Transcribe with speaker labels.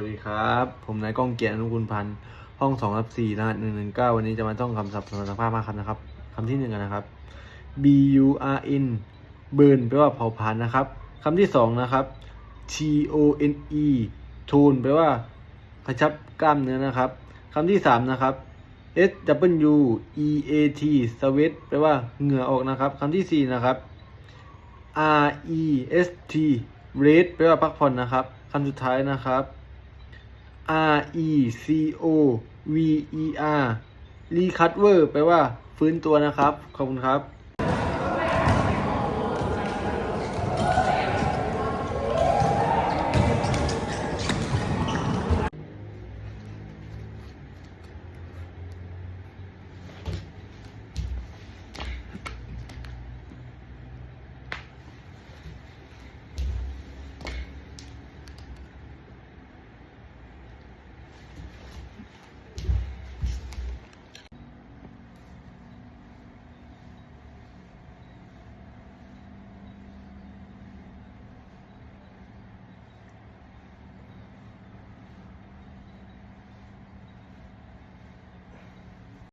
Speaker 1: วัสดีครับ ผมนายก้องเกียรติอนุกุลพันธ์ห้องสองรับสี่รหัสหนึ่งหนึ่งเก้าวันนี้จะมาต้องคำศัพท์สมรรถภาพมาคำนะครับคำที่หนึ่งนะครับ B U R N burn แปลว่าเผาผลาญนะครับคำที่สองนะครับ T O N E tone แปลว่ากระชับกล้ามเนื้อนะครับคำที่สามนะครับ S W E A T sweat แปลว่าเหงื่อออกนะครับคำที่สี่นะครับ R E S T rest แปลว่าพักผ่อนนะครับคำสุดท้ายนะครับ R E C O V E R recover แปลว่าฟื้นตัวนะครับ ขอบคุณครับ